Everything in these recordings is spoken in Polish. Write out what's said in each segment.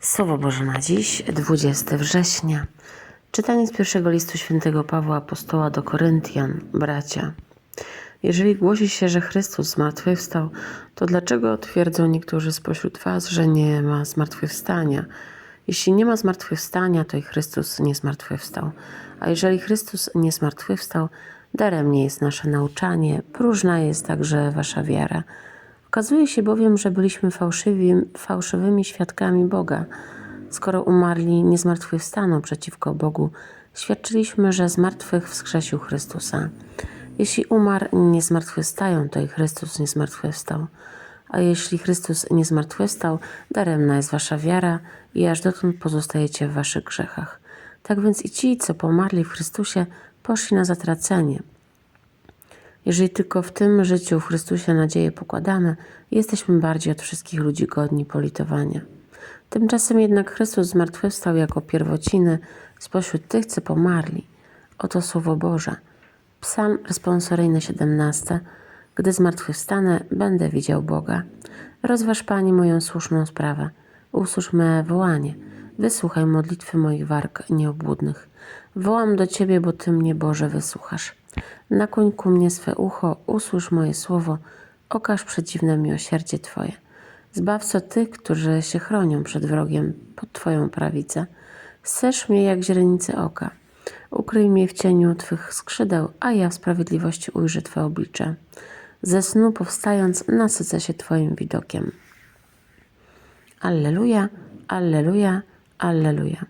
Słowo Boże na dziś, 20 września. Czytanie z pierwszego listu świętego Pawła Apostoła do Koryntian, bracia. Jeżeli głosi się, że Chrystus zmartwychwstał, to dlaczego twierdzą niektórzy spośród was, że nie ma zmartwychwstania? Jeśli nie ma zmartwychwstania, to i Chrystus nie zmartwychwstał. A jeżeli Chrystus nie zmartwychwstał, daremnie jest nasze nauczanie, próżna jest także wasza wiara. Okazuje się bowiem, że byliśmy fałszywymi świadkami Boga. Skoro umarli nie zmartwychwstaną przeciwko Bogu, świadczyliśmy, że z martwych wskrzesił Chrystusa. Jeśli umarł nie zmartwychwstają, to i Chrystus nie zmartwychwstał. A jeśli Chrystus nie zmartwychwstał, daremna jest wasza wiara i aż dotąd pozostajecie w waszych grzechach. Tak więc i ci, co pomarli w Chrystusie, poszli na zatracenie. Jeżeli tylko w tym życiu w Chrystusie nadzieję pokładamy, jesteśmy bardziej od wszystkich ludzi godni politowania. Tymczasem jednak Chrystus zmartwychwstał jako pierwociny spośród tych, co pomarli. Oto Słowo Boże. Psalm responsoryjny 17. Gdy zmartwychwstanę, będę widział Boga. Rozważ Pani moją słuszną sprawę. Usłysz me wołanie. Wysłuchaj modlitwy moich warg nieobłudnych. Wołam do Ciebie, bo Ty mnie, Boże, wysłuchasz. Nakłoń ku mnie swe ucho, usłysz moje słowo, okaż przedziwne miłosierdzie Twoje. Zbawco tych, którzy się chronią przed wrogiem pod Twoją prawicę. Strzeż mnie jak źrenicy oka. Ukryj mnie w cieniu Twych skrzydeł, a ja w sprawiedliwości ujrzę Twoje oblicze. Ze snu powstając, nasycę się Twoim widokiem. Alleluja, Alleluja, Alleluja.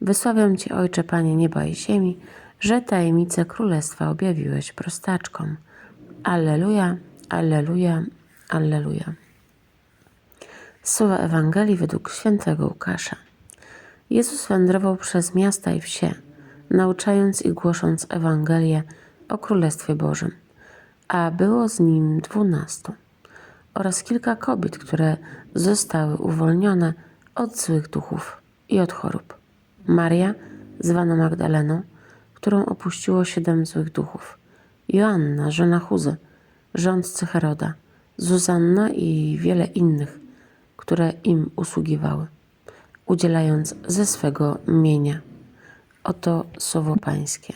Wysławiam Cię, Ojcze, Panie nieba i ziemi, że tajemnice Królestwa objawiłeś prostaczkom. Alleluja, Alleluja, Alleluja. Słowa Ewangelii według świętego Łukasza. Jezus wędrował przez miasta i wsie, nauczając i głosząc Ewangelię o Królestwie Bożym, a było z nim dwunastu oraz kilka kobiet, które zostały uwolnione od złych duchów i od chorób. Maria, zwana Magdaleną, którą opuściło siedem złych duchów, Joanna, żona Chuzy, rządcy Heroda, Zuzanna i wiele innych, które im usługiwały, udzielając ze swego mienia. Oto słowo Pańskie.